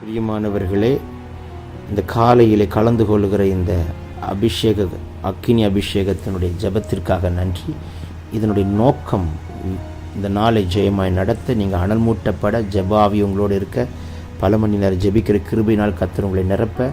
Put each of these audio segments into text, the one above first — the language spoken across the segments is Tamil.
பிரியமானவர்களே இந்த காலையிலே கலந்து கொள்கிற இந்த அபிஷேக அக்கினி அபிஷேகத்தினுடைய ஜெபத்திற்காக நன்றி. இதனுடைய நோக்கம் இந்த நாளை ஜெயமாய் நடத்த நீங்கள் அனல் மூட்டப்பட ஜபாவி உங்களோடு இருக்க பல மணி நேரம் ஜெபிக்கிற கிருபினால் கத்தர் உங்களை நிரப்ப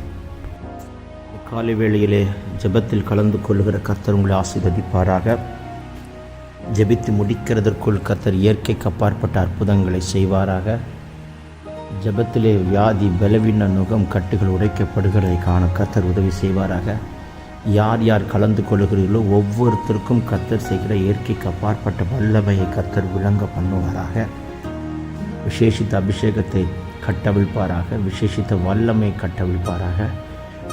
காலை வேளையிலே ஜெபத்தில் கலந்து கொள்கிற கர்த்தர் உங்களை ஆசீர்வதிப்பாராக. ஜெபித்து முடிக்கிறதற்குள் கர்த்தர் இயற்கைக்கு அப்பாற்பட்ட அற்புதங்களை செய்வாராக. ஜெபத்திலே வியாதி பலவீன நுகம் கட்டுகள் உடைக்கப்படுகிறதை காண கர்த்தர் உதவி செய்வாராக. யார் யார் கலந்து கொள்கிறீர்களோ ஒவ்வொருத்தருக்கும் கர்த்தர் செய்கிற இயற்கைக்கு அப்பாற்பட்ட வல்லமையை கர்த்தர் விளங்க பண்ணுவாராக. விசேஷித்த அபிஷேகத்தை கட்டவிழ்ப்பாராக. விசேஷித்த வல்லமை கட்டவிழ்ப்பாராக.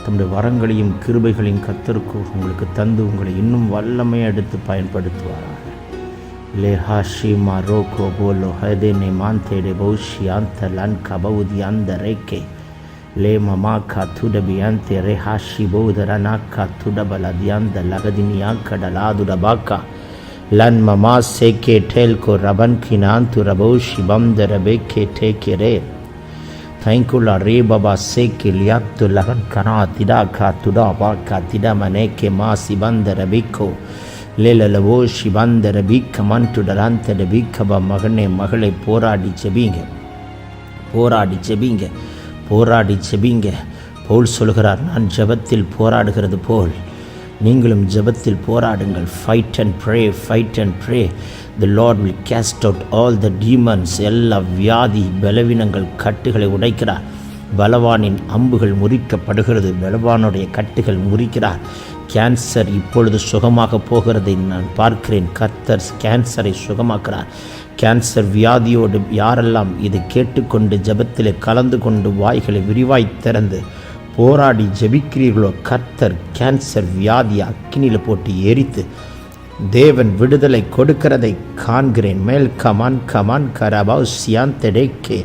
தம்முடைய வரங்களையும் கிருபைகளையும் கத்தருக்கு உங்களுக்கு தந்து உங்களை இன்னும் வல்லமை எடுத்து பயன்படுத்துவாராக. லே ஹாஷி மா ரோகோ போலோ ஹதே மாந்தேடே பௌஷி அந்த லன் கபவுதி அந்த ரேக்கே லே மமா கா துடபி அந்த ரே ஹாஷி பௌதர நாக்கா துடபல தியாந்த லகதினியா கடலா துடபாக்கா லன் மமா சேக்கே டேல் கோ ரபன் கினாந்து ரபௌஷி கே டே கே ரே. Thankula re baba seke liatto lagan kana tida ka tuda ba ka tida mane ke ma sibandara சிவந்தர பீக்க மன்ட்டு டலாந்தர பீக்கபா மகனே மகளை போராடி செபீங்க போராடி செபீங்க போராடி செபீங்க போல் சொல்கிறார் நான் ஜெபத்தில் போராடுகிறது போல் நீங்களும் ஜெபத்தில் போராடுங்கள். Fight and pray fight and pray the Lord will cast out all the demons எல்லா வியாதி பலவீனங்கள் கட்டுகளை உடைக்கிறார் பலவானின் அம்புகள் முறிக்கப்படுகிறது பலவானுடைய கட்டுகள் முறிக்கிறார் கேன்சர் இப்பொழுது சுகமாக போகிறதை நான் பார்க்கிறேன் கர்த்தர் கேன்சரை சுகமாக்குறார் கேன்சர் வியாதியோடு யாரெல்லாம் இது கேட்டுக்கொண்டு ஜபத்தில் கலந்து கொண்டு வாய்களை விரிவாய் திறந்து போராடி ஜெபிக்கிறீர்களோ கர்த்தர் கேன்சர் வியாதி அக்கினியில் போட்டு எரித்து தேவன் விடுதலை கொடுக்கிறதை காண்கிறேன். மேல் கமான் கமான் கரபாவ் சியாந்தடேக்கே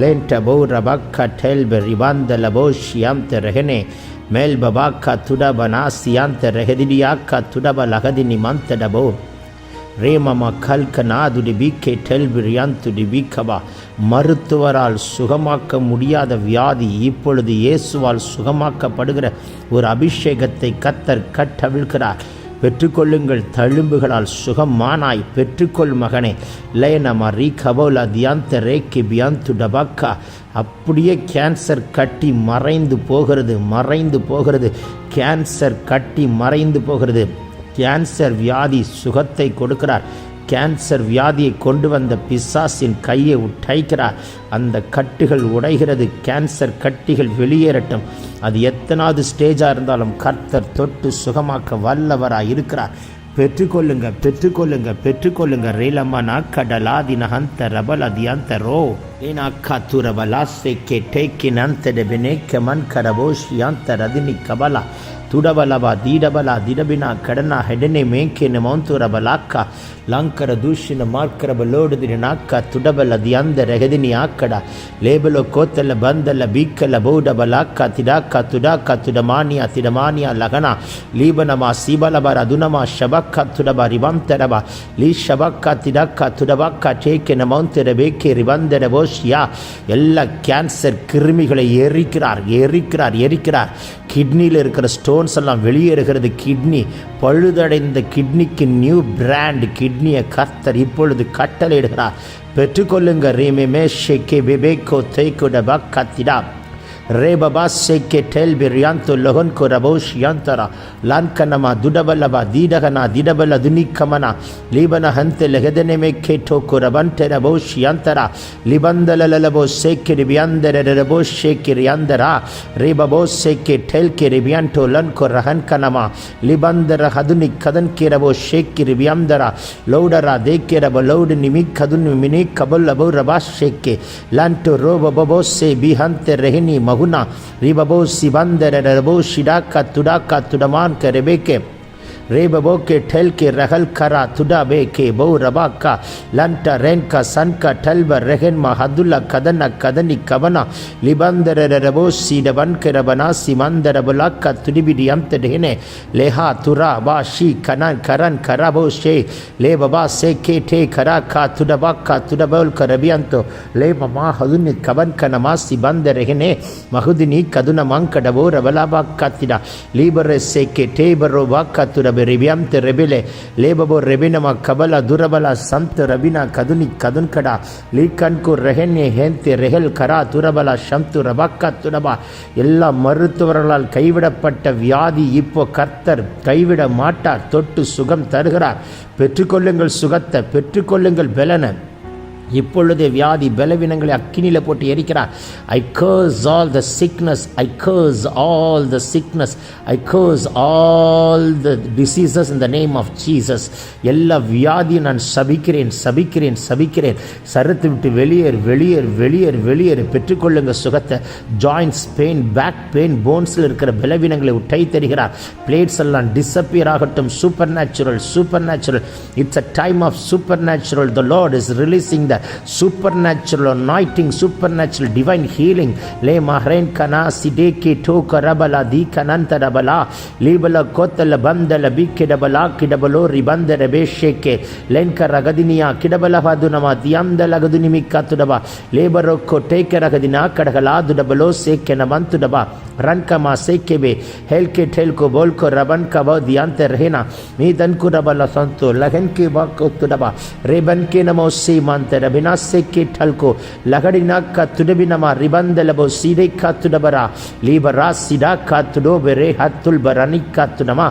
லேண்ட பௌ ரபாக்கா டேல்ப ரிவாந்தலபோ லபோ ஷியாந்த ரெஹனே மேல் க துடபனா சியாந்த ரெஹதிடியாக்கா துடப லகதினி மாந்தடபோ ரேமமா கல்கநாதுடி பீக்கே டெல்பிரியாந்துடி பீக்கபா மருத்துவரால் சுகமாக்க முடியாத வியாதி இப்பொழுது இயேசுவால் சுகமாக்கப்படுகிற ஒரு அபிஷேகத்தை கத்தர் கட்டவிழ்கிறார். பெற்றுக்கொள்ளுங்கள் தழும்புகளால் சுகமானாய். பெற்றுக்கொள் மகனே. லயனமா ரீ கபோலா தியாந்த ரேக்கி பியாந்து டபாக்கா. அப்படியே கேன்சர் கட்டி மறைந்து போகிறது மறைந்து போகிறது. கேன்சர் கட்டி மறைந்து போகிறது. கேன்சர் வியாதி சுகத்தை கொடுக்கிறார். கேன்சர் வியாதியை கொண்டு வந்த பிசாசின் கையை உடைக்கிறார். அந்த கட்டுகள் உடைகிறது. கேன்சர் கட்டிகள் வெளியேறட்டும். அது எத்தனாவது ஸ்டேஜாக இருந்தாலும் கர்த்தர் தொட்டு சுகமாக்க வல்லவராக இருக்கிறார். பெற்றுக்கொள்ளுங்க பெற்றுக்கொள்ளுங்க பெற்றுக்கொள்ளுங்க. ரேலம்மனா கடலாதி நகந்த ரபல தியந்த ரோ inakaturabalasse che tekinante de beneke man karaboshi antaradini kabala ತುಡಬಲವ ದೀಡಬಲ ದಿಡಬಿನ ಕಡನ ಹೆಡನೆ ಮೇಂಕೆನ ಮೌಂತುರ ಬಲಾಕ್ಕ ಲಾಂಕರ ದೂಷಿನ ಮಾರ್ಕರ ಬಲೋಡದಿನ ನಾಕ್ಕ ತುಡಬಲ ದಿಯಂದ ರೆಗದಿನಿ ಆಕ್ಕಡ ಲೇಬಲ ಕೋತಲ ಬಂದಲ ಬೀಕಲ ಬೌಡ ಬಲಾಕ್ಕ ತಿಡಾಕ ತುಡಾಕ ತುಡಮಾನಿಯ ತಿಡಮಾನಿಯ ಲಗಣ ಲೀಬನಮ ಸೀಬಲಬರ ದುನಮ ಶಬಕ್ಕ ತುಡಬ ರಿವಂತರಬ ಲೀ ಶಬಕ್ಕ ತಿಡಕ್ಕ ತುಡಬಕ್ಕ ಚೇಕೆನ ಮೌಂತೆರ ಬೇಕೆ ರಿವಂದರ ಬೋಷ மலேசியா எல்லா கேன்சர் கிருமிகளை எரிக்கிறார் எரிக்கிறார் எரிக்கிறார். கிட்னியில் இருக்கிற ஸ்டோன்ஸ் எல்லாம் வெளியேறுகிறது கிட்னி பழுதடைந்த கிட்னிக்கு நியூ பிராண்ட் கிட்னியை கர்த்தர் இப்பொழுது கட்டளையிடுகிறார். பெற்றுக்கொள்ளுங்க ரீமே ஷெக்கே பெபேக்கோ தேய்கோ டபா கத்திடா. rebaba seketel biryanto lohon korabosh yantara lankanama dudabalaba didagana didabala dunikamana libana hante lehedene me keto korabante rabosh yantara libandalalabo sekiribiandere rabosh sekiriandara rebabo seketel kiribianto lan korahan kanama libandara haduni kadan kirabo sekiribiandara lodara dekerabo lod nimik kadun minik kabulabo rabash seke lanto robabo se bihante rehini மகுனா ரிபபோ சிபந்தர ரபோ ஷிடாக்கா துடாக்கா துடமான் கரெபேக்கே ರಿಬಬೋ ಸಿಬಂದರ ರಬೋ ಶಿಡಾಕ ತುಡಾಕ ತುಡಮಾನ್ ಕರೆಬೇಕೆ ರೇಬಬೋಕೆ ಠೆಲ್ಕೆ ರಹಲ್ ಖರ ತುಡಾಬೇಕೆ ಬೌ ರಬಾಕ ಲಂಟ ರೆನ್ಕ ಸನ್ಕ ಠಲ್ಬ ರೆಹೆನ್ಮ ಹದುಲ್ಲ ಕದನ ಕದನಿ ಕವನ ಲಿಬಂದರ ರಬೋ ಸೀಡಬನ್ಕೆ ರಬನ ಸಿಮಂದರ ಬುಲಕ್ಕ ತುಡಿಬಿಡಿ ಅಂತ ಡೆಹೆನೆ ಲೇಹಾ ತುರಾ ಬಾ ಶಿ ಕನನ್ ಕರನ್ ಕರಬೋ ಶೇ ಲೇ ಬಬಾ ಸೇ ಕೆ ಠೇ ಖರ ಕಾ ತುಡಬಾಕ ತುಡಬೋಲ್ ಕರಬಿಯಂತು ಲೇ ಮಮಾ ಹದುನಿ ಕವನ್ ಕನಮ ಸಿಬಂದ ರೆಹೆನೆ ಮಹುದಿನಿ ಕದುನ ಮಂಕಡಬೋ ರಬಲಾಬಾ ಕತ್ತಿಡ ಲೀಬರೆ ಸೇ ಕೆ ಟೇ ಬರೋ ಬಾಕ ತುಡ ರಿಬಿಯಂತೆ ರೆಬಿಲೆ ಲೇಬಬೋ ರೆಬಿನಮ ಕಬಲ ದುರಬಲ ಸಂತ ರಬಿನ ಕದುನಿ ಕದುನ್ ಕಡ ಲೀಕನ್ಕು ரெஹென்ய ஹேந்தி ரெஹல் கரா துரபல ஷம்து ரபக்க துடபா எல்லா மருத்துவர்களால் கைவிடப்பட்ட வியாதி இப்போ கர்த்தர் கைவிட மாட்டார் தொட்டு சுகம் தருகிறார் பெற்றுக்கொள்ளுங்கள் சுகத்தை பெற்றுக்கொள்ளுங்கள் பலனை இப்பொழுதே வியாதி பலவீனங்களை அக்கினியில் போட்டு எரிக்கிறார். I curse all the sickness I curse all the sickness I curse all the diseases in the name of Jesus எல்லா வியாதியும் நான் சபிக்கிறேன் சபிக்கிறேன் சபிக்கிறேன். சரத்து விட்டு வெளியேறு வெளியேறு வெளியேறு வெளியேறு. பெற்றுக்கொள்ளுங்க சுகத்தை. ஜாயின்ஸ் பெயின் பேக் பெயின் போன்ஸில் இருக்கிற பலவீனங்களை உட்டை தருகிறார். பிளேட்ஸ் எல்லாம் டிஸப்பியர் ஆகட்டும். Supernatural supernatural it's a time of supernatural the Lord is releasing the இந்த supernatural anointing supernatural divine healing லே மஹ்ரேன் கனா சிடே கே டோ கரபலா தி கனந்த ரபலா லீபல கோத்தல பந்தல பி கிடபலா கிடபலோ ரிபந்த ரபேஷேக்கே லென்க ரகதினியா கிடபல பதுனமா தியந்த லகது நிமிக்கா துடபா லேபரோக்கோ டேக்க ரகதினா கடகலா துடபலோ சேக்கே நபன் துடபா ரன் கமா சேக்கேவே ஹெல்கே டெல்கோ போல்கோ ரபன் கபோ தியாந்த ரஹேனா மீதன் குரபல சந்தோ லகன் கே வாக்கோ துடபா ரேபன் கே நமோ சீமாந்த ರಬಿನಾ ಸೆಕ್ಕೆ ಟಲ್ಕೋ ಲಗಡಿನ ಕತ್ತುಡಬಿ ನಮ ರಿಬಂದಲಬೋ ಸೀಡೆ ಕತ್ತುಡಬರ ಲೀಬರ ಸಿಡಾ ಕತ್ತುಡೋ ಬೆರೆ ಹತ್ತುಲ್ ಬರನಿ ಕತ್ತು ನಮ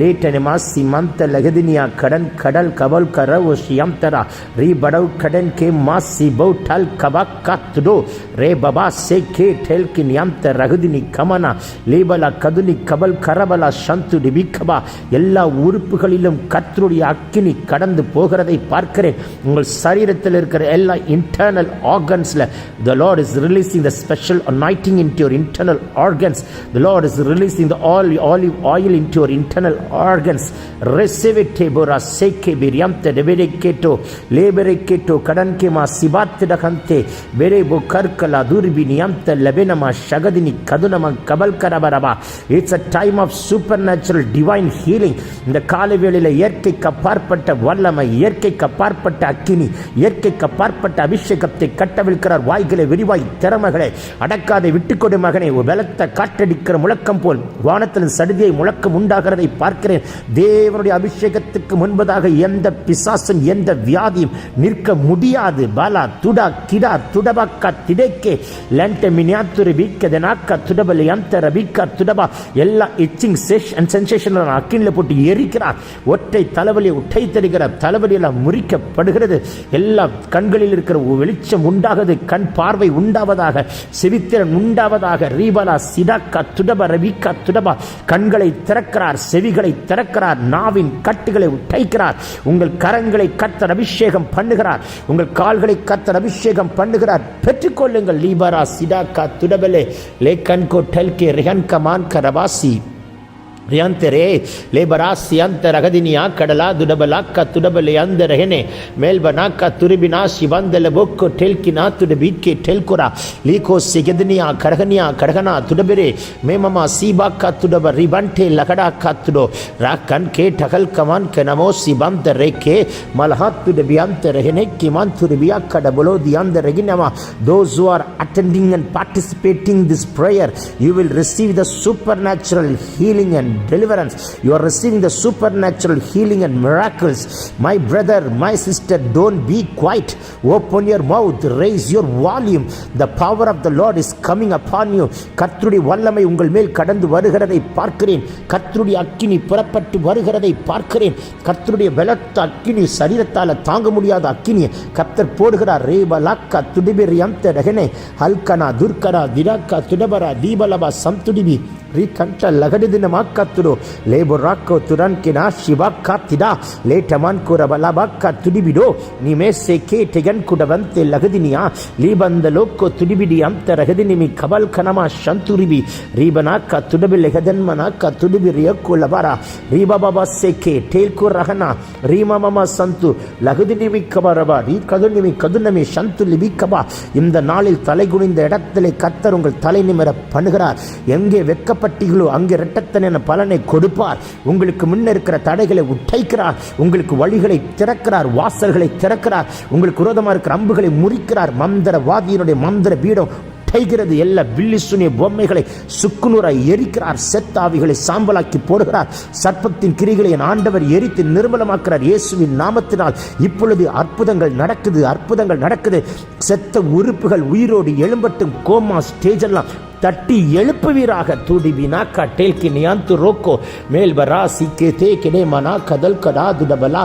ಲೇಟನೆ ಮಾ ಸಿಮಂತ ಲಗದಿನಿಯ ಕಡನ್ ಕಡಲ್ ಕಬಲ್ ಕರ ಓ ಶಿಯಂತರ ರೀ ಬಡವ್ ಕಡನ್ ಕೆ ಮಾ ಸಿಬೌ ಟಲ್ ಕಬ ಕತ್ತುಡೋ ರೇ ಬಬಾ ಸೆಕ್ಕೆ ಟೆಲ್ ಕಿ ನಿಯಂತ ರಗದಿನಿ கமன லீபல கதுனி கபல் கரபல சந்து டிபிக்கபா எல்லா உறுப்புகளிலும் கர்த்தருடைய அக்கினி கடந்து போகிறதை பார்க்கிறேன் உங்கள் சரீரத்தில் இருக்கிற இருக்கிற எல்லா internal ஆர்கன்ஸில் the Lord is releasing the special anointing in your internal organs the Lord is releasing the all olive oil in your internal organs ரெசிவிட்டே போரா சேக்கே பிரியாம்த டெபெரே கேட்டோ லேபரை கேட்டோ கடன் கேமா சிபாத்திடகந்தே பெரேபோ கற்கலா துர்பி நியம்த லெபெனமா ஷகதினி கதுனம கபல் கரபரபா it's a time of supernatural divine healing இந்த காலவேளையில் இயற்கைக்கு அப்பாற்பட்ட வல்லமை இயற்கைக்கு அப்பாற்பட்ட அக்கினி இயற்கைக்கு அப்பாற்பட்ட அபிஷேகத்தை கட்டவிழ்க்கிறார். வாய்களை விரிவாய் திறமைகளை அடக்காதை விட்டுக்கொடு மகனை வெலத்த காற்றடிக்கிற முழக்கம் போல் வானத்தில் சடுதியை முழக்கம் உண்டாகிறதை பார்க்கிறேன். தேவனுடைய அபிஷேகத்துக்கு முன்பதாக எந்த பிசாசும் எந்த வியாதியும் நிற்க முடியாது. பாலா துடா கிடா துடபாக்கா திடைக்கே லண்ட மினியாத்துரு வீக்கதனாக்கா துடபலி அந்த ரபிக்கா துடபா எல்லா இச்சிங் செஷன் சென்சேஷன் அக்கினில் போட்டு எரிக்கிறார். ஒற்றை தலைவலி உட்டை தருகிறார் தலைவலியெல்லாம் முறிக்கப்படுகிறது. எல்லா கண்களில் இருக்கிற வெளிச்சம் உண்டாகுது கண் பார்வை உண்டாவதாக செவித்திறன் உண்டாவதாக ரீபலா சிடாக்கா துடப ரவிக்கா துடபா கண்களை திறக்கிறார் செவிகளை திறக்கிறார் நாவின் கட்டுகளை உடைக்கிறார் உங்கள் கரங்களை கத்தர் அபிஷேகம் பண்ணுகிறார் உங்கள் கால்களை கத்தர் அபிஷேகம் பண்ணுகிறார். பெற்றுக்கொள்ளுங்கள். லீபரா சிடாக்கா துடபலே லே கண்கோ டெல்கே ரிஹன் கமான் கரவாசி. ರಿಯಂತೆರೆ ಲೇಬರಾಸಿ ಅಂತ ರಗದಿನಿಯ ಕಡಲ ದುಡಬಲಾಕ್ಕ ತುಡಬಲೆ ಅಂದರಹೆನೆ ಮೇಲ್ಬನಾಕ ತುರಿಬಿನ ಶಿವಂದಲ ಬೊಕ್ಕು ಟೆಲ್ಕಿನ ತುಡಬಿಕ್ಕೆ ಟೆಲ್ಕುರ ಲೀಕೋ ಸಿಗದನಿಯ ಕಡಗನಿಯ ಕಡಗನ ತುಡಬೆರೆ ಮೇಮಮ ಸೀಬಾಕ್ಕ ತುಡಬ ರಿಬಂಟೆ ಲಕಡಾಕ್ಕ ತುಡೋ ರಾಕನ್ ಕೆ ಟಗಲ್ ಕಮಾನ್ ಕೆ ನಮೋ ಸಿಬಂತ ರೇಖೆ ಮಲಹಾತ್ ತುಡಬಿಯಂತ ರಹೆನೆ ಕಿಮಾನ್ ತುರಿಬಿಯ ಕಡಬಲೋ ದಿಯಾಂದ ರಗಿನಮ those who are attending and participating this prayer you will receive the supernatural healing and and deliverance. You are receiving the supernatural healing and miracles. My brother, my sister, don't be quiet. Open your mouth, raise your volume. The power of the Lord is coming upon you. கர்த்துடைய வல்லமை உங்கள் மேல் கடந்து வருகிறதை பார்க்கிறேன் கர்த்துடைய அக்கினி புறப்பட்டு வருகிறதை பார்க்கிறேன் கர்த்தருடைய பலத்த அக்கினி சரீரத்தால் தாங்க முடியாத அக்கினி கர்த்தர் போடுகிறார் க துடிபிர் யம்த ரகனே அல்கனா துர்கனா திராக்கா துடபரா தீபலபா சம்துடிபி ரீ கண்ட லகடு தினமாக்க ಮಾಕ್ಕತ್ತುಡು ಲೇಬು ರಾಕ್ಕೋ ತುರನ್ಕಿನ ಶಿವಾಕ್ಕಾತ್ತಿದ ಲೇಟಮಾನ್ ಕುರ ಬಲಬಾಕ್ಕ ತುಡಿಬಿಡು ನಿಮೇಸೆ ಕೇಟೆಗನ್ ಕುಡವಂತೆ ಲಗದಿನಿಯ ಲೀಬಂದ ಲೋಕ್ಕೋ ತುಡಿಬಿಡಿ ಅಂತ ರಗದಿನಿಮಿ ಕಬಲ್ ಕನಮ ಶಂತುರಿಬಿ ರೀಬನಾಕ್ಕ ತುಡಬಿ ಲೆಗದನ್ಮನಾಕ್ಕ ತುಡಿಬಿ ರಿಯಕ್ಕೋ ಲಬರ ರೀಬಾಬಾ ಸೆಕೆ ಟೇಲ್ಕು ರಹನ ரீமமம சந்து லகுதினிமி கபரபா ரீ கதுநிமி கதுநமி சந்து லிபிக்கபா இந்த நாளில் தலை குனிந்த இடத்திலே கத்தர் உங்கள் தலை நிமிர பண்ணுகிறார் எங்கே வெட்கப்பட்டீர்களோ அங்கே இரட்டத்தன பலனை கொடுப்பார். உங்களுக்கு முன்ன இருக்கிற தடைகளை உடைக்கிறார். உங்களுக்கு வழிகளை திறக்கிறார். வாசல்களை திறக்கிறார். உங்களுக்கு விரோதமாக இருக்கிற அம்புகளை முறிக்கிறார். மந்திரவாதியினுடைய மந்திர பீடம் கைகிறது எல்லா வில்லிசுனிய பொம்மைகளை சுக்குநூறாய் எரிக்கிறார். செத்தாவிகளை சாம்பலாக்கி போடுகிறார். சர்ப்பத்தின் கிரிகளை என் ஆண்டவர் எரித்து நிர்மலமாக்கிறார் இயேசுவின் நாமத்தினால் இப்பொழுது அற்புதங்கள் நடக்குது. அற்புதங்கள் நடக்குது. செத்த உறுப்புகள் உயிரோடு எழும்பட்டும். கோமா ஸ்டேஜ் எல்லாம் ತಟ್ಟಿ ಎಳುಪುವಿರಾಗ ತುಡಿವಿನ ಕಟ್ಟೇಲ್ಕಿನಿ ಅಂತು ರೋಕೋ ಮೇಲ್ಬರ ಸಿಕ್ಕೆ ತೇ ಕೆಡೆ ಮನ ಕದಲ್ ಕಡ ದುಡಬಲ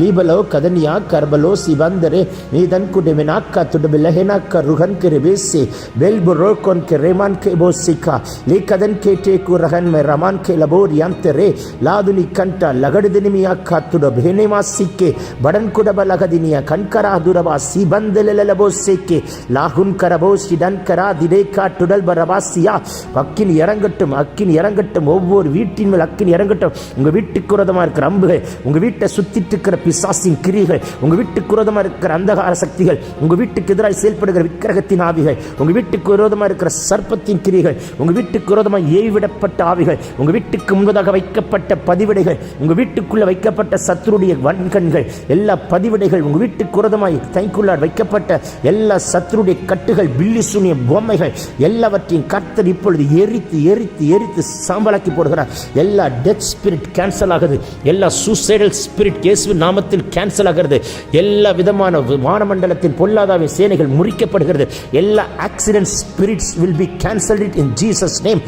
ಲೀಬಲೋ ಕದನಿಯ ಕರ್ಬಲೋ ಸಿಬಂದರೆ ನೀದನ್ ಕುಡಿಮಿನ ಕ ತುಡಬಿಲ ಹೆನಕ್ಕ ರುಹನ್ ಕೆ ರಿಬೇಸಿ ಬೆಲ್ಬು ರೋಕೋನ್ ಕೆ ರೇಮಾನ್ ಕೆ ಬೋ ಸಿಕ್ಕ ಲೀ ಕದನ್ ಕೆ ಟೇಕು ರಹನ್ ಮೆ ರಮಾನ್ ಕೆ ಲಬೋರ್ ಯಂತರೆ ಲಾದುನಿ ಕಂಟ ಲಗಡಿದಿನಿಮಿಯ ಕ ತುಡಬ್ ಹೆನೆಮಾ ಸಿಕ್ಕೆ ಬಡನ್ ಕುಡಬ ಲಗದಿನಿಯ ಕಣ್ಕರ ದುರಬ ಸಿಬಂದಲೆ ಲಬೋ ಸಿಕ್ಕೆ ಲಾಹುನ್ ಕರಬೋ ಸಿಡನ್ ಕರ ದಿಡೇ ಕಾ ಟುಡಲ್ ಬರಬಾ பரபாசியா அக்கினி இறங்கட்டும் அக்கினி இறங்கட்டும். ஒவ்வொரு வீட்டின் மேல் அக்கினி இறங்கட்டும். உங்க வீட்டுக்கு இருக்கிற அம்புகள் உங்க வீட்டை சுத்திட்டு இருக்கிற பிசாசின் கிரிகள் உங்க வீட்டுக்கு இருக்கிற அந்தகார சக்திகள் உங்க வீட்டுக்கு எதிராக செயல்படுகிற விக்கிரகத்தின் ஆவிகள் உங்க வீட்டுக்கு விரோதமா இருக்கிற சர்ப்பத்தின் கிரிகள் உங்க வீட்டுக்கு விரோதமா ஏவிடப்பட்ட ஆவிகள் உங்க வீட்டுக்கு முன்பதாக வைக்கப்பட்ட பதிவிடைகள் உங்க வீட்டுக்குள்ள வைக்கப்பட்ட சத்துருடைய வன்கண்கள் எல்லா பதிவிடைகள் உங்க வீட்டுக்கு விரோதமாய் தைக்குள்ளார் வைக்கப்பட்ட எல்லா சத்துருடைய கட்டுகள் பில்லி சூனிய பொம்மைகள் எல்லாவற்றையும் கர்த்தர் இப்பொழுது எரித்து எரித்து எரித்து சாம்பலாக்கி போடுகிறார். எல்லா டெத் ஸ்பிரிட் கேன்சல் ஆகுது. எல்லா சூசைடல் ஸ்பிரிட் இயேசு நாமத்தில் கேன்சல் ஆகிறது. எல்லா விதமான வானமண்டலத்தின் பொல்லாதாவின் சேனைகள் முறிக்கப்படுகிறது. எல்லா accident spirits will be cancel it in Jesus name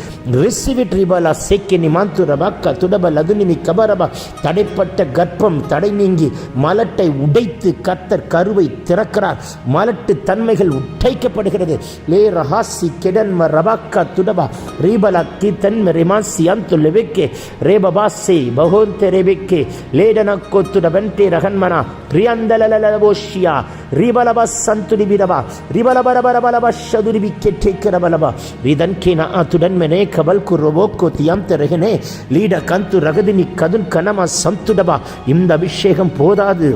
receive it ரிபாலா சேக்கி நிமாந்து ரபாக்கா துடப லதுனிமி கபரபா தடைப்பட்ட கர்ப்பம் தடை நீங்கி மலட்டை உடைத்து கர்த்தர் கருவை திறக்கிறார். மலட்டு தன்மைகள் உடைக்கப்படுகிறது. லே ரஹாசி கெடன்ம ரபா துடபா ரீபலா கீத்தன் ரிமாசி அந்து லெவிக்கே ரேபபாசே பகோந்த ரெபிக்கே லேடனக்கோ துடபன்டே ரகன்மனா ரியாந்தலலலபோஷியா ரிபலப சந்துடி பிரபா ரிபலபரபரபலப சதுரிவிக்கே கெட்டேக்கரபலபா ரிதன் கேனா துடன் மெனே கபல் குரோபோக்கோ தியாந்த தெரகனே லீட கந்து ரகதினி கதுன் கனமா சந்துடபா இந்த அபிஷேகம் போதாது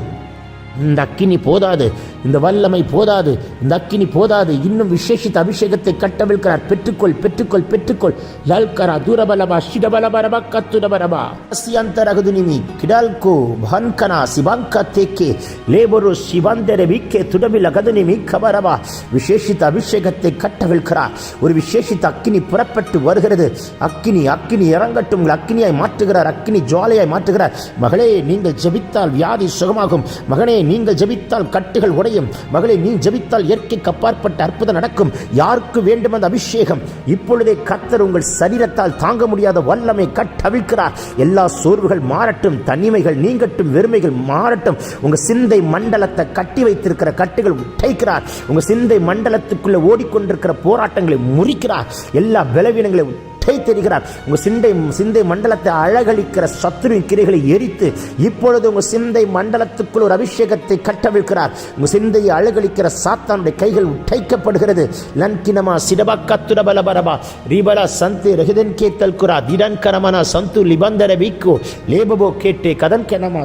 இந்த அக்கினி போதாது இந்த வல்லமை போதாது இந்த அக்கினி போதாது. இன்னும் விசேஷித்த அபிஷேகத்தை கட்டவிழ்கிறார் பெற்றுக்கொள் பெற்றுக்கொள் பெற்றுக்கொள். லால்கரா தூரபலபா ஷிடபலபரபா கத்துடபரபா அசியாந்தரகுது நிமி கிடால்கோ பன்கனா சிபாங்கா தேக்கே லேபரு சிவாந்தர விக்கே துடபில் அகது நிமி கபரபா விசேஷித்த அபிஷேகத்தை கட்டவிழ்கிறார் ஒரு விசேஷித்த அக்கினி புறப்பட்டு வருகிறது. அக்கினி அக்கினி இறங்கட்டும். அக்கினியாய் மாற்றுகிறார். அக்கினி ஜுவாலையாய் மாற்றுகிறார். மகளே நீங்கள் ஜபித்தால் வியாதி சுகமாகும். மகனே நீங்கள் ஜபித்தால் கட்டுகள் உடை உடையும் மகளே நீ ஜபித்தால் இயற்கைக்கு அப்பாற்பட்ட அற்புதம் நடக்கும். யாருக்கு வேண்டும் அந்த அபிஷேகம்? இப்பொழுதே கத்தர் உங்கள் சரீரத்தால் தாங்க முடியாத வல்லமை கட்டவிழ்கிறார் எல்லா சோர்வுகள் மாறட்டும் தனிமைகள் நீங்கட்டும் வெறுமைகள் மாறட்டும். உங்க சிந்தை மண்டலத்தை கட்டி வைத்திருக்கிற கட்டுகள் உடைக்கிறார். உங்க சிந்தை மண்டலத்துக்குள்ள ஓடிக்கொண்டிருக்கிற போராட்டங்களை முறிக்கிறார். எல்லா பலவீனங்களை உடை தெரிகிறார். உங்க சிந்தை சிந்தை மண்டலத்தை அழகழிக்கிற சத்துருவின் கிரைகளை எரித்து இப்பொழுது உங்க சிந்தை மண்டலத்துக்குள் ஒரு அபிஷேகத்தை கட்டவிழ்க்கிறார். உங்க சிந்தையை அழகழிக்கிற சாத்தானுடைய கைகள் உடைக்கப்படுகிறது. லன்கினமா சிடபா கத்துடபல பரபா ரீபலா சந்து ரஹிதன் கேத்தல் குரா. திடன் கரமனா சந்து லிபந்தர வீக்கு. லேபபோ கேட்டே கதன் கெனமா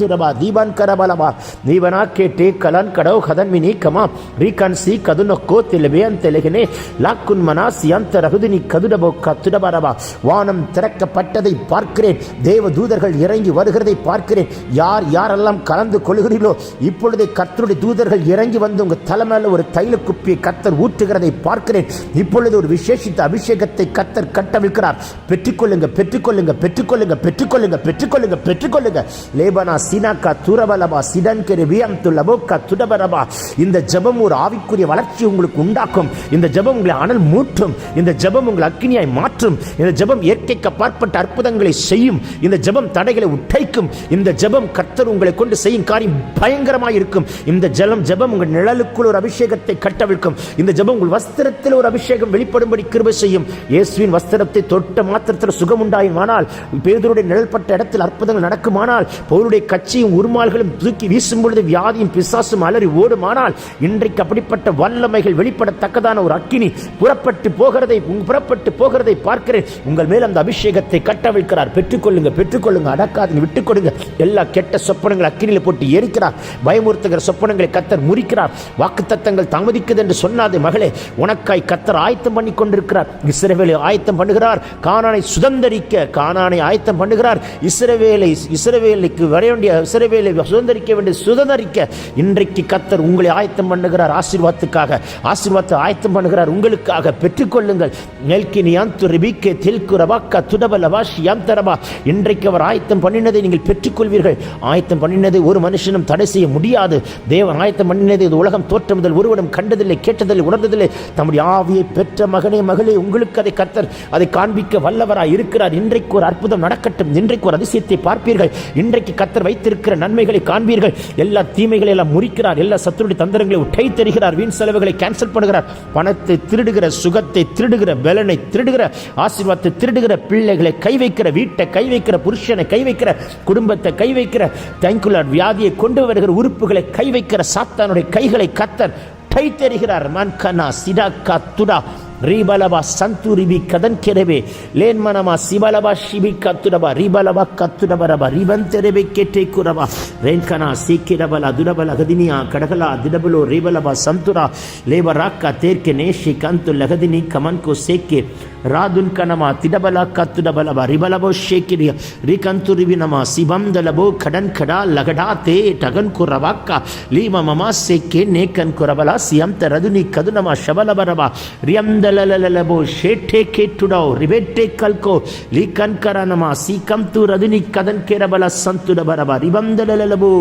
துரபா தீபான் கரபலபா தீபனா கேட்டே கலன் கடவு கதன் மினி கமா. ரீகன் சி கதுனக்கோ தெலவே அந்த தெலகனே. லாக்குன் மனா சியந்த ரகுதினி கதுடபோ துடபரபா வானம் திறக்கப்பட்டதை பார்க்கிறேன். தேவ தூதர்கள் இறங்கி வருகிறதை பார்க்கிறேன். யார் யாரெல்லாம் கலந்து கொள்கிறீர்களோ இப்பொழுதே கர்த்தருடைய தூதர்கள் இறங்கி வந்து உங்கள் தலைமையில் ஒரு தைல குப்பியை கத்தர் ஊற்றுகிறதை பார்க்கிறேன். இப்பொழுது ஒரு விசேஷித்த அபிஷேகத்தை கத்தர் கட்டவிழ்கிறார் பெற்றுக்கொள்ளுங்க பெற்றுக்கொள்ளுங்க பெற்றுக்கொள்ளுங்க பெற்றுக்கொள்ளுங்க பெற்றுக்கொள்ளுங்க பெற்றுக்கொள்ளுங்க. லேபனா சினாக்கா துரபலபா சிடன்கெரு வியம் துலபோக்கா துடபரபா. இந்த ஜெபம் ஒரு ஆவிக்குரிய வளர்ச்சி உங்களுக்கு உண்டாக்கும். இந்த ஜெபம் உங்களை அனல் மூட்டும். இந்த ஜெபம் உங்களை அக்கினியாய் மாற்றும். இந்த ஜெபம் இயற்கைக்கு அப்பாற்பட்ட அற்புதங்களை செய்யும். இந்த ஜெபம் தடைகளை உடைக்கும். இந்த ஜெபம் கர்த்தர் உங்களை கொண்டு செய்யும் காரியம் பயங்கரமாக இருக்கும். இந்த ஜலம் ஜெபம் உங்கள் நிழலுக்குள் ஒரு அபிஷேகத்தை கட்டவிழ்க்கும். இந்த ஜெபம் உங்கள் வஸ்திரத்தில் ஒரு அபிஷேகம் வெளிப்படும்படி கிருபை செய்யும். இயேசுவின் வஸ்திரத்தை தொட்ட மாத்திரத்தில் சுகம் உண்டாயுமானால் பேதருடைய நிழல்பட்ட இடத்தில் அற்புதங்கள் நடக்குமானால் பொருளுடைய கட்சியும் உருமால்களும் தூக்கி வீசும் பொழுது வியாதியும் பிசாசும் அலறி ஓடுமானால் இன்றைக்கு அப்படிப்பட்ட வல்லமைகள் வெளிப்படத்தக்கதான ஒரு அக்கினி புறப்பட்டு போகிறதை புறப்பட்டு போகிறதை பார்க்கிறேன். உங்கள் மேல் அந்த அபிஷேகத்தை கட்டவிழ்க்கிறார். பெற்றுக்கொள்ளுங்க பெற்றுக்கொள்ளுங்க. அடக்காதுங்க விட்டுக் கொடுங்க எல்லா கெட்ட சொப்பனங்கள் அக்கினியில் போட்டு எரிக்கிறார் பயமுறுத்துகிற சொப்பனங்களை கத்தர் முறிக்கிறார். வாக்குத்தத்தங்கள் தாமதிக்குது என்று சொன்னாதே மகளே. உனக்காய் கத்தர் ஆயத்தம் பண்ணி கொண்டிருக்கிறார். இஸ்ரவேலை ஆயத்தம் பண்ணுகிறார். காணானை சுதந்தரிக்க கானானை ஆயத்தம் பண்ணுகிறார். இஸ்ரவேலை இஸ்ரவேலுக்கு வர வேண்டிய இஸ்ரவேலை சுதந்தரிக்க வேண்டிய சுதந்தரிக்க இன்றைக்கு கத்தர் உங்களை ஆயத்தம் பண்ணுகிறார். ஆசீர்வாதத்துக்காக ஆசீர்வாதத்தை ஆயத்தம் பண்ணுகிறார். உங்களுக்காக பெற்றுக்கொள்ளுங்கள். நெல்கினியான் ரிபிக்கே தில்குரவா ரபாக்கா ஷியாந்தரவா யாந்தரபா இன்றைக்கு அவர் ஆயத்தம் பண்ணினதை நீங்கள் பெற்றுக்கொள்வீர்கள். ஆயத்தம் பண்ணினதை ஒரு மனுஷனும் தடை செய்ய முடியாது. தேவன் ஆயத்தம் பண்ணினதை இது உலகம் தோற்றம் முதல் ஒருவனும் கண்டதில்லை கேட்டதில்லை உணர்ந்ததில்லை. தம்முடைய ஆவியை பெற்ற மகனே மகளே உங்களுக்கு அதை கத்தர் அதை காண்பிக்க வல்லவராய் இருக்கிறார். இன்றைக்கு ஒரு அற்புதம் நடக்கட்டும். இன்றைக்கு ஒரு அதிசயத்தை பார்ப்பீர்கள். இன்றைக்கு கத்தர் வைத்திருக்கிற நன்மைகளை காண்பீர்கள். எல்லா தீமைகளை எல்லாம் முறிக்கிறார். எல்லா சத்துருடைய தந்திரங்களை உட்டை தருகிறார் வீண் செலவுகளை கேன்சல் பண்ணுகிறார். பணத்தை திருடுகிற சுகத்தை திருடுகிற பலனை திருடுகிற ஆசீர்வாதத்தை திருடுகிற பிள்ளைகளை கை வைக்கிற வீட்டை கை வைக்கிற புருஷனை கை வைக்கிற குடும்பத்தை கை வைக்கிற தங்குலார் வியாதியை கொண்டு வருகிற உறுப்புகளை கை வைக்கிற சாத்தானுடைய கைகளை கத்தர் கை தருகிறார் மன்கனா சிடாக்கா துடா. ரீபலபா சந்துரிபி கதன் கெரவே லேன்மனமா சிவலவா ஷிபி கத்துடபா ரீபலபா கத்துடபரபா ரிபன் தெரவே கேட்டே குரபா ரேன்கனா சீக்கிரபலா துடபல கதினியா கடகலா திடபலோ ரீபலபா சந்துரா. லேபராக்கா தேர்க்கே நேஷி கந்து லகதினி கமன்கோ சேக்கே ராதுன் கனமா திடபலா கத்துடபலபா ரிபலபோ ஷேக்கிரிய ரிகந்து ரிவினமா சிவம் தலபோ கடன் கடா லகடா தே டகன் குரவாக்கா லீம மமா சேக்கே நேக்கன் குரபலா சியம் தரது நீ கதுனமா ஷபலபரபா ரியம் தலலலபோ ஷேட்டே கேட்டுடாவோ ரிபெட்டே கல்கோ லீகன் கரனமா சீக்கம் தூரது நீ கதன் கேரபல சந்துடபரபா ரிபம் தலலலபோ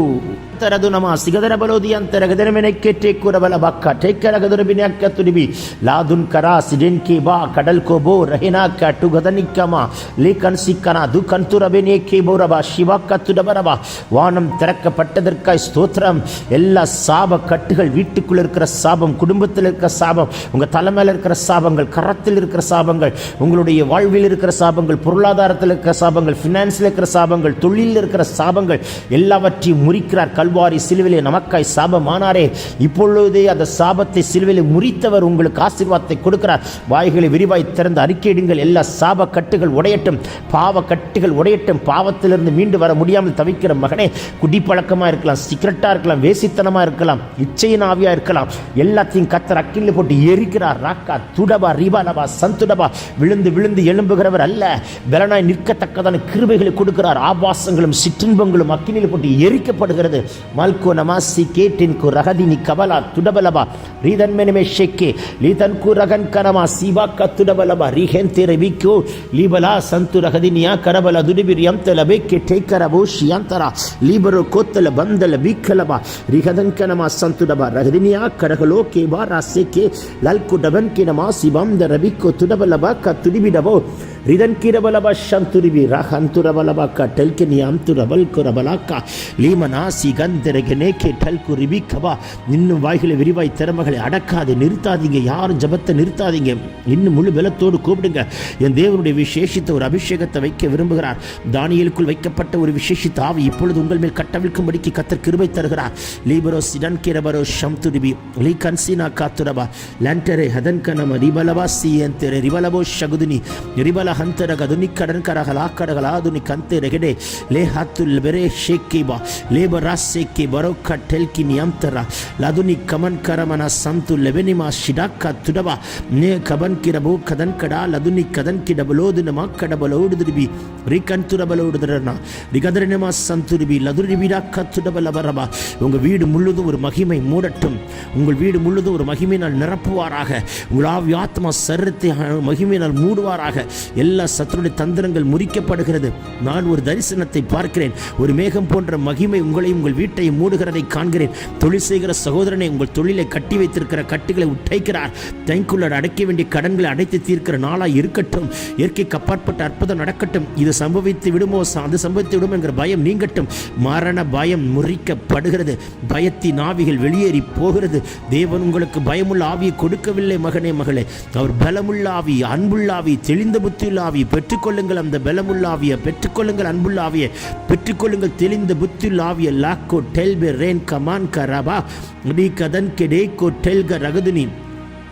ತರದು ನಮ ಸಿಗದರ ಬಲೋದಿ ಅಂತರ ಗದರ ಮೆನೆ ಕೆಟ್ಟೆ ಕುರಬಲ ಬಕ್ಕ ಟೇಕರ ಗದರ ಬಿನಿ ಅಕ್ಕ ತುಡಿಬಿ ಲಾದುನ್ ಕರ ಸಿಡೆನ್ ಕಿ ಬಾ ಕಡಲ್ ಕೋ ಬೋ ರಹಿನಾ ಕಟ್ಟು ಗದನಿಕ್ಕಮ ಲೀಕನ್ ಸಿಕ್ಕನ ದು கந்துர பெனேக்கே போரபா சிவா கத்துடபரபா வானம் திறக்கப்பட்டதற்காய் ஸ்தோத்திரம் எல்லா சாப கட்டுகள் வீட்டுக்குள்ள இருக்கிற சாபம் குடும்பத்தில் இருக்கிற சாபம் உங்க தலைமையில் இருக்கிற சாபங்கள் கரத்தில் இருக்கிற சாபங்கள் உங்களுடைய வாழ்வில் இருக்கிற சாபங்கள் பொருளாதாரத்தில் இருக்கிற சாபங்கள் ஃபினான்ஸில் இருக்கிற சாபங்கள் தொழிலில் இருக்கிற சாபங்கள் எல்லாவற்றையும் முறிக்கிறார் கல்வாரி சிலுவிலே நமக்காய் சாபமானாரே. இப்பொழுதே அந்த சாபத்தை சிலுவிலே முறித்தவர் உங்களுக்கு ஆசீர்வாதத்தை கொடுக்கிறார். வாய்களை விரிவாய் திறந்து அறிக்கையிடுங்கள் எல்லா சாப கட்டுகள் உடையட்டும். பாவ கட்டுகள் உடையட்டும். பாவத்திலிருந்து மீண்டு வர முடியாமல் தவிக்கிற மகனே குடிப்பழக்கமாக இருக்கலாம் சிகரெட்டாக இருக்கலாம் வேசித்தனமாக இருக்கலாம் இச்சையின் ஆவியாக இருக்கலாம். எல்லாத்தையும் கத்தர் அக்கில் போட்டு எரிக்கிறார். ராக்கா துடபா ரிபாலபா சந்துடபா. விழுந்து விழுந்து எழும்புகிறவர் அல்ல. பலனாய் நிற்கத்தக்கதான கிருபைகளை கொடுக்கிறார். ஆபாசங்களும் சிற்றின்பங்களும் அக்கினியில் போட்டு எரிக்கப்படுகிறது. ಮಲ್ಕು ನಮಾಸಿಕೆ ಟಿನ್ಕು ರಹದಿನಿ ಕಬಲ ತುಡಬಲಬ ರೀದನ್ಮೆನೆ ಮೆ ಶೆಕ್ಕೆ ಲೀತನ್ಕು ರಗನ್ ಕನಮ ಸೀಬಾಕ ತುಡಬಲಬ ರೀಹೆಂತೆ ರವಿಕ್ಯು ಲೀಬಲ ಸಂತು ರಹದಿನಿಯ ಕರಬಲ ದುಡಿಬಿರಿ ಅಂತಲ ಬೇಕೆ ಟೇಕರ ಬೋಷಿ ಅಂತರ ಲೀಬರು ಕೋತ್ತಲ ಬಂದಲ ಬೀಕಲಬ ರಿಹದನ್ ಕನಮ ಸಂತುಡಬ ರಹದಿನಿಯ ಕರಗಲೋ ಕೇಬಾರ ಸೆಕ್ಕೆ ಲಲ್ಕು ಡಬನ್ ಕಿನಮ ಸಿಬಂದ ರವಿಕ್ಕು ತುಡಬಲಬ ಕ ತುಡಿಬಿಡಬೋ ರಿದನ್ ಕಿರಬಲಬ ಶಂತುರಿಬಿ ರಹಂತುರಬಲಬ ಕ ಟೆಲ್ಕೆ ನಿಯಾಂತು ರಬಲ್ಕು ರಬಲಾಕ லீமனா சிகந்தரக நேக்கே டல்கு ரிபிக்கபா இன்னும் வாய்களை விரிவாய் திறமைகளை அடக்காது நிறுத்தாதீங்க யாரும் ஜபத்தை நிறுத்தாதீங்க இன்னும் முழு பலத்தோடு கூப்பிடுங்க என் தேவனுடைய விசேஷித்த ஒரு அபிஷேகத்தை வைக்க விரும்புகிறார் தானியலுக்குள் வைக்கப்பட்ட ஒரு விசேஷித்த ஆவி இப்பொழுது உங்கள் மேல் கட்டவிழ்க்கும்படிக்கு கத்தர் கிருபை தருகிறார் லீபரோ சிடன் கிரபரோ ஷம்துடிபி லீ கன்சினா காத்துரபா லாண்டரே ஹதன் கனம ரிபலபா சியந்தரே ரிபலபோ ஷகுதுனி ரிபல ಹಂತರಗದು ಕಡನ್ ಕರಗಲ ಕಡಗಲಾದು ನಿ ಕಂತೆ ರೆಗಡೆ ಲೇ ಹತ್ತು ಬೆರೆ ಶೇಕಿ ಬಾ ಲೇಬರ ಸೇಕಿ ಬರೋಕ ಟೆಲ್ಕಿ ನಿಯಂತರ ಲದುನಿ ಕಮನ್ ಕರಮನ ಸಂತು ಲೆಬೆನಿಮ ಶಿಡಾಕ ತುಡಬ ನೇ ಕಬನ್ ಕಿರಬು ಕದನ್ ಕಡ ಲದುನಿ ಕದನ್ ಕಿಡಬಲೋದು ನಮ ಕಡಬಲೋಡುದಿರಿಬಿ ரிகந்துரபலோடுதரனா ரிகதரனமா சந்துருபி லதுரிபிடா கத்துடபலபரபா உங்கள் வீடு முழுதும் ஒரு மகிமை மூடட்டும் உங்கள் வீடு முழுதும் ஒரு மகிமையினால் நிரப்புவாராக உங்கள் ஆவி ஆத்மா சரீரத்தை மகிமையினால் மூடுவாராக எல்லா சத்துருடைய தந்திரங்கள் முறிக்கப்படுகிறது. நான் ஒரு தரிசனத்தை பார்க்கிறேன். ஒரு மேகம் போன்ற மகிமை உங்களையும் உங்கள் வீட்டையும் மூடுகிறதை காண்கிறேன். தொழில் செய்கிற சகோதரனை உங்கள் தொழிலை கட்டி வைத்திருக்கிற கட்டுகளை உடைக்கிறார். தேங்குள்ள அடைக்க வேண்டிய கடன்களை அடைத்து தீர்க்கிற நாளாக இருக்கட்டும். இயற்கைக்கு அப்பாற்பட்ட அற்புதம் நடக்கட்டும். இது சம்பவித்து விடுமோ? அது சம்பவித்து விடுமோ என்கிற பயம் நீங்கட்டும். மரண பயம் முறிக்கப்படுகிறது. பயத்தின் ஆவிகள் வெளியேறி போகிறது. தேவன் உங்களுக்கு பயமுள்ள ஆவியை கொடுக்கவில்லை மகனே மகளே. அவர் பலமுள்ள ஆவி அன்புள்ள ஆவி தெளிந்த புத்தியுள்ள ஆவி பெற்றுக்கொள்ளுங்கள். அந்த பெலமுள்ளாவிய பெற்றுக்கொள்ளுங்கள். அன்புள்ளாவிய பெற்றுக்கொள்ளுங்கள். தெளிந்த புத்துள்ளாவிய லாக்கோ டெல்பே ரேன் கமான் கரபா. நீ கதன் கெடேக்கோ டெல்க ரகதுனி.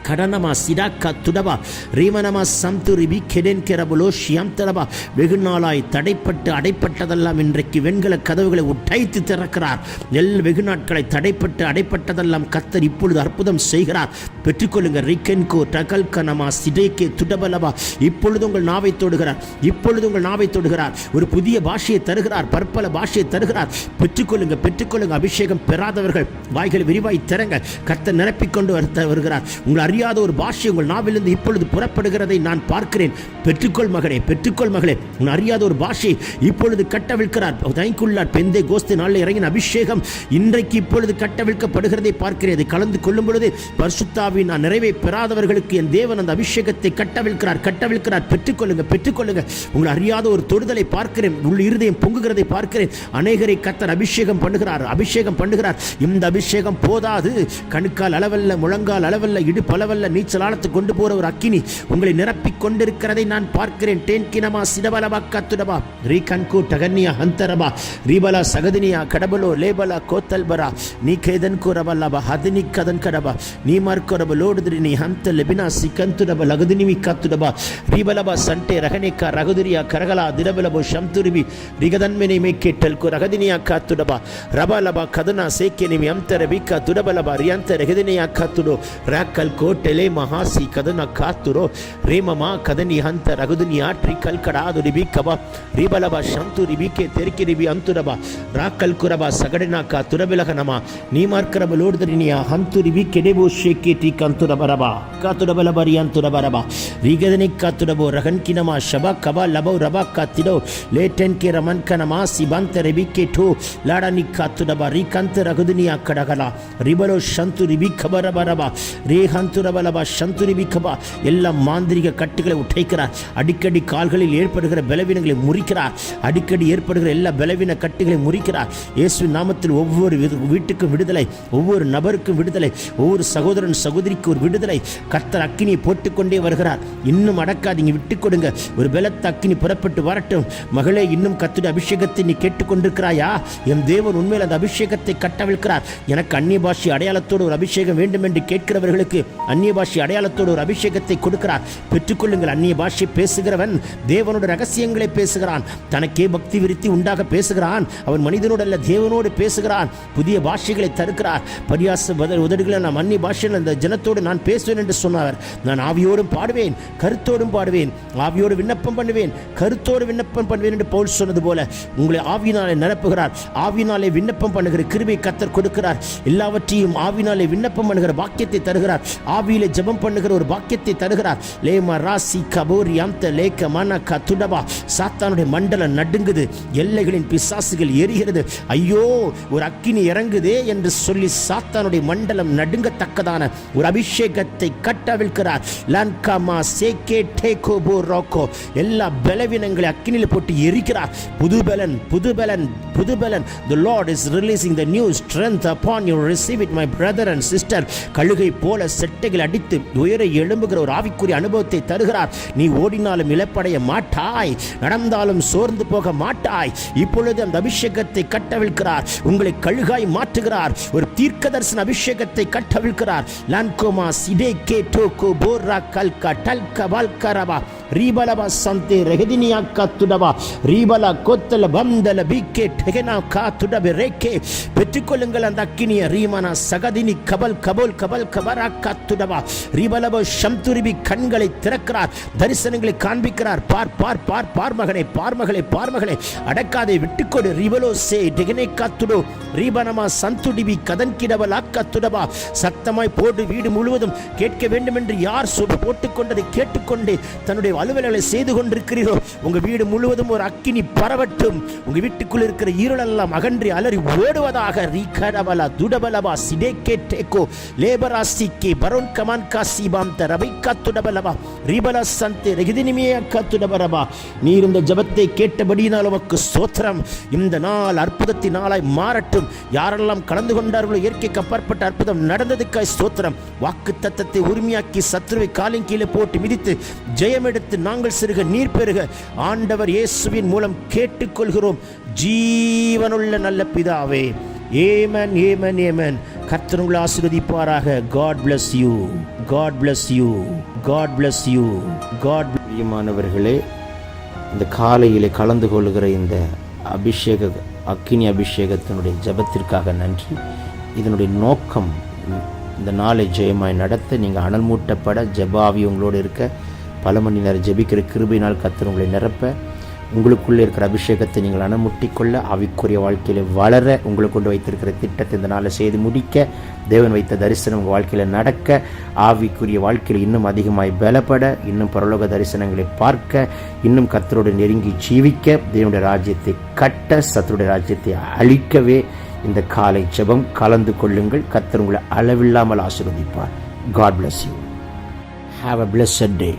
கடனமா சிடாக்கா துடபா ரீமனமா சம்துரிபி கெடென் கெரபுலோ ஷியாம்தரபா வெகு நாளாய் தடைப்பட்டு அடைப்பட்டதெல்லாம் இன்றைக்கு வெண்கல கதவுகளை உட்டைத்து திறக்கிறார். எல் வெகு நாட்களை தடைப்பட்டு அடைப்பட்டதெல்லாம் கத்தர் இப்பொழுது அற்புதம் செய்கிறார். பெற்றுக்கொள்ளுங்க ரிக்கென்கோ டகல் கனமா சிடேக்கே துடபலவா இப்பொழுது உங்கள் நாவை தொடுகிறார் இப்பொழுது உங்கள் நாவை தொடுகிறார். ஒரு புதிய பாஷையை தருகிறார் பற்பல பாஷையை தருகிறார். பெற்றுக்கொள்ளுங்க பெற்றுக்கொள்ளுங்க அபிஷேகம் பெறாதவர்கள் வாய்களை விரிவாய் திறங்க கத்தை நிரப்பிக்கொண்டு வருத்த வருகிறார். உங்கள் அறியாத ஒரு பாஷை உங்கள் நாவிலிருந்து இப்பொழுது புறப்படுகிறதை நான் பார்க்கிறேன். பெற்றுக்கொள் மகனே பெற்றுக்கொள் மகளே. உன் அறியாத ஒரு பாஷை இப்பொழுது கட்டவிழ்க்கிறார். தைக்குள்ளார் பெந்தே கோஸ்து நாளில் இறங்கின அபிஷேகம் இன்றைக்கு இப்பொழுது கட்டவிழ்க்கப்படுகிறதை பார்க்கிறேன். அதை கலந்து கொள்ளும் பொழுது பரிசுத்தாவின் நான் நிறைவை பெறாதவர்களுக்கு என் தேவன் அந்த அபிஷேகத்தை கட்டவிழ்க்கிறார் கட்டவிழ்க்கிறார். பெற்றுக்கொள்ளுங்க பெற்றுக்கொள்ளுங்க. உங்கள் அறியாத ஒரு தொடுதலை பார்க்கிறேன். உள் இருதயம் பொங்குகிறதை பார்க்கிறேன். அநேகரை கத்தர் அபிஷேகம் பண்ணுகிறார் அபிஷேகம் பண்ணுகிறார். இந்த அபிஷேகம் போதாது. கணுக்கால் அளவல்ல முழங்கால் அளவல்ல இடுப்பு வல்லவல்ல நீச்சலானத்துக்கு கொண்டு போற ஒரு அக்கினி உங்களை நிரப்பிக் கொண்டிருக்கிறதை நான் பார்க்கிறேன். டேன்கினமா சிடபலபா கத்துடபா ரீ கண்கு டகன்யா ஹந்தரபா ரீபலா சகதினியா கடபலோ லேபலா கோத்தல்பரா? நீ கேதன் கூறபல்லபா ஹதினி கதன் கடபா நீ மார்க்கொரப லோடுதிரினி ஹந்த லெபினா சிக்கந்துடப லகுதினிமி கத்துடபா ரீபலபா சண்டே ரகனிக்கா ரகுதிரியா கரகலா திரபலபோ சம்துருவி ரிகதன்மினி மேக்கேட்டல் கு ரகதினியா காத்துடபா ரபலபா கதனா சேக்கினிமி அம்தர பிக்கா துடபலபா ரியந்தர ஹிதினியா காத்துடோ? ராக்கல் கோ ಟೆಲೆ ಮಹಾಸಿ ಕದನ ಕಾತುರೋ ರೇಮಮ ಕದನಿ ಹಂತ ರಘುದುನಿಯಾ ಟ್ರಿ ಕಲ್ಕಡಾದು ರಿಬಿ ಕಬ ರಿಬಲಬ ಶಂತು ರಿಬಿಕೆ ತೆರಿಕೆ ರಿಬಿ ಅಂತುರಬ ರಾಕಲ್ ಕುರಬ ಸಗಡೆನಾಕ ತುರಬೆಲಗ ನಮ ನೀಮಾರ್ಕರಬ ಲೋಡ್ದರಿನಿಯ ಹಂತು ರಿಬಿ ಕೆಡೆಬೋ ಶೇಕೆ ಟಿ ಕಂತುರಬ ರಬ ಕಾತುರಬಲ ಬರಿ ಅಂತುರಬ ರಬ ರೀಗದನಿ ಕಾತುರಬೋ ರಗನ್ಕಿ ನಮ ಶಬ ಕಬ ಲಬೌ ರಬ ಕಾತಿಡೋ ಲೇಟೆನ್ ಕೆ ರಮನ್ ಕನಮ ಸಿಬಂತ ರಿಬಿಕೆ ಠೋ ಲಾಡನಿ ಕಾತುರಬ ರಿಕಂತ ರಘುದುನಿಯ ಕಡಗಲ ರಿಬಲೋ ಶಂತು ರಿಬಿ ಖಬರ ಬರಬ ರೇ ಹಂತು சந்துரிபி கபா எல்லா மாந்திரிக கட்டுகளை உடைக்கிறார். அடிக்கடி கால்களில் ஏற்படுகிற பலவீனங்களை முறிக்கிறார். அடிக்கடி ஏற்படுகிற எல்லா பலவீன கட்டுகளை முறிக்கிறார். இயேசு நாமத்தில் ஒவ்வொரு வீட்டுக்கும் விடுதலை ஒவ்வொரு நபருக்கும் விடுதலை ஒவ்வொரு சகோதரன் சகோதரிக்கு ஒரு விடுதலை. கத்தர் அக்கினியை போட்டுக்கொண்டே வருகிறார். இன்னும் அடக்காதீங்க விட்டு கொடுங்க. ஒரு பலத்த அக்கினி புறப்பட்டு வரட்டும். மகளே இன்னும் கத்துடைய அபிஷேகத்தை நீ கேட்டுக்கொண்டிருக்கிறாயா? என் தேவன் உண்மையில் அந்த அபிஷேகத்தை கட்டவிழ்க்கிறார். எனக்கு அந்நிய பாஷை அடையாளத்தோடு ஒரு அபிஷேகம் வேண்டும் என்று கேட்கிறவர்களுக்கு அந்நிய பாஷை அடையாளத்தோடு ஒரு அபிஷேகத்தை கொடுக்கிறார். பெற்றுக்கொள்ளுங்கள் அந்நிய பாஷை பேசுகிறவன் தேவனோட ரகசியங்களை பேசுகிறான். தனக்கே பக்தி விருத்தி உண்டாக பேசுகிறான். அவன் மனிதனோடு அல்ல தேவனோடு பேசுகிறான். புதிய பாஷைகளை தருக்கிறார் பரியாச உதடுகளை நான் அந்நிய பாஷையில் அந்த ஜனத்தோடு நான் பேசுவேன் என்று சொன்னார் நான் ஆவியோடும் பாடுவேன் கருத்தோடும் பாடுவேன் ஆவியோடு விண்ணப்பம் பண்ணுவேன் கருத்தோடு விண்ணப்பம் பண்ணுவேன் என்று பவுல் சொன்னது போல உங்களை ஆவியினாலே நிரப்புகிறார். ஆவியினாலே விண்ணப்பம் பண்ணுகிற கிருபை கத்தர் கொடுக்கிறார். எல்லாவற்றையும் ஆவினாலே விண்ணப்பம் பண்ணுகிற வாக்கியத்தை தருகிறார். ஆவியிலே ஜெபம் பண்ணுகிற ஒரு பாக்கியத்தை தருகிறார். லேம ராசி கபோரி அம்த லேக்க மன கத்துடபா சாத்தானுடைய மண்டலம் நடுங்குது. எல்லைகளின் பிசாசுகள் எரிகிறது. ஐயோ ஒரு அக்கினி இறங்குதே என்று சொல்லி சாத்தானுடைய மண்டலம் நடுங்கத்தக்கதான ஒரு அபிஷேகத்தை கட்டவிழ்க்கிறார். லன்கமா சேகே டேகோ போ ரோக்கோ எல்லா பலவீனங்களை அக்கினியில் போட்டு எரிக்கிறார். புது பலன் புது பலன் புது பலன் the lord new strength the you receive upon you. Receive it my கழுகை போல செட் செட்டைகள் அடித்து உயர எழும்புகிற ஒரு ஆவிக்குரிய அனுபவத்தை தருகிறார். நீ ஓடினாலும் இழப்படைய மாட்டாய். நடந்தாலும் சோர்ந்து போக மாட்டாய். இப்பொழுது அந்த அபிஷேகத்தை கட்டவிழ்கிறார் உங்களை கழுகாய் மாற்றுகிறார். ஒரு தீர்க்கதரிசன அபிஷேகத்தை கட்டவிழ்கிறார் லான்கோமா சிடே கே டோகோ போர்ரா கல்கா டல்கா வால்கரவா ரீபலபா சந்தே ரெகதினியா காத்துடவா ரீபலா கொத்தல பந்தல பிக்கே டெகனா காத்துடப ரேக்கே பெற்றுக்கொள்ளுங்கள் அந்த அக்கினிய ரீமன சகதினி கபல் கபோல் கபல் கபரா காத்துடவா ரீபலபோ சம்துரிபி கண்களை திறக்கிறார் தரிசனங்களை காண்பிக்கிறார் பார் பார் பார் பார் மகனே பார் மகளே பார் மகளே அடக்காதே விட்டுக்கொடு ரிவலோ சே டெகனே காத்துடோ ரீபனமா சந்துடிவி கதன் கிடவல் ஆக்கத்துடவா சத்தமாய் போடு வீடு முழுவதும் கேட்க வேண்டும் என்று யார் சொல் போட்டுக்கொண்டதை கேட்டுக்கொண்டே தன்னுடைய அலுவல்களை செய்து கொண்டிருக்கிறீரோ உங்க வீடு முழுவதும் ஒரு அக்கினி பரவட்டும். உங்க வீட்டுக்குள் இருக்கிற ஈரலெல்லாம் அகன்றி அலறி ஓடுவதாக. ரீகரபலா துடபலவா சிடேக்கே டேக்கோ லேபராசிக்கே பரோன் கமான் காசிபாம் தரவை காத்துடபலவா. ரீபலா சந்தே ரெகிதினிமியா காத்துடபரபா நீர் இந்த ஜபத்தை கேட்டபடியினால் உமக்கு சோத்திரம் இந்த நாள் அற்புதத்தின் நாளாய் மாறட்டும். யாரெல்லாம் கலந்து கொண்டார்களோ இயற்கைக்கு அப்பாற்பட்ட அற்புதம் நடந்ததுக்காய் சோத்திரம் வாக்கு தத்தத்தை உரிமையாக்கி சத்ருவை காலின் கீழே போட்டு மிதித்து ஜெயம் எடுத்து நாங்கள் சிறுக நீர் பெருக. ஆண்டவர் இயேசுவின் மூலம் கேட்டுக்கொள்கிறோம். ஜீவனுள்ள நல்ல பிதாவே. ஏமன் ஏமன் ஏமன் கர்த்தர் உங்களை ஆசீர்வதிப்பாராக God bless you God bless you God bless you God பிரியமானவர்களே இந்த காலையிலே கலந்து கொள்கிற இந்த அபிஷேக அக்கினி அபிஷேகத்தினுடைய ஜெபத்திற்காக நன்றி. இதனுடைய நோக்கம் இந்த நாளை ஜெயமாய் நடத்த நீங்கள் அனல் மூட்டப்பட ஜெபாவி உங்களோடு இருக்க பல மணி நேரம் ஜெபிக்கிற கிருபையினால் கத்தர் உங்களை நிரப்ப உங்களுக்குள்ளே இருக்கிற அபிஷேகத்தை நீங்கள் அணமுட்டிக்கொள்ள ஆவிக்குரிய வாழ்க்கையில் வளர உங்களுக்கு கொண்டு வைத்திருக்கிற திட்டத்தை இந்த நாளில் செய்து முடிக்க தேவன் வைத்த தரிசனம் உங்கள் வாழ்க்கையில் நடக்க ஆவிக்குரிய வாழ்க்கையில் இன்னும் அதிகமாய் பலப்பட இன்னும் பரலோக தரிசனங்களை பார்க்க இன்னும் கத்தரோடு நெருங்கி ஜீவிக்க தேவனுடைய ராஜ்யத்தை கட்ட சத்தருடைய ராஜ்யத்தை அழிக்கவே இந்த காலை ஜெபம் கலந்து கொள்ளுங்கள். கத்தர் உங்களை அளவில்லாமல் ஆசிர்வதிப்பார். God bless you have a blessed day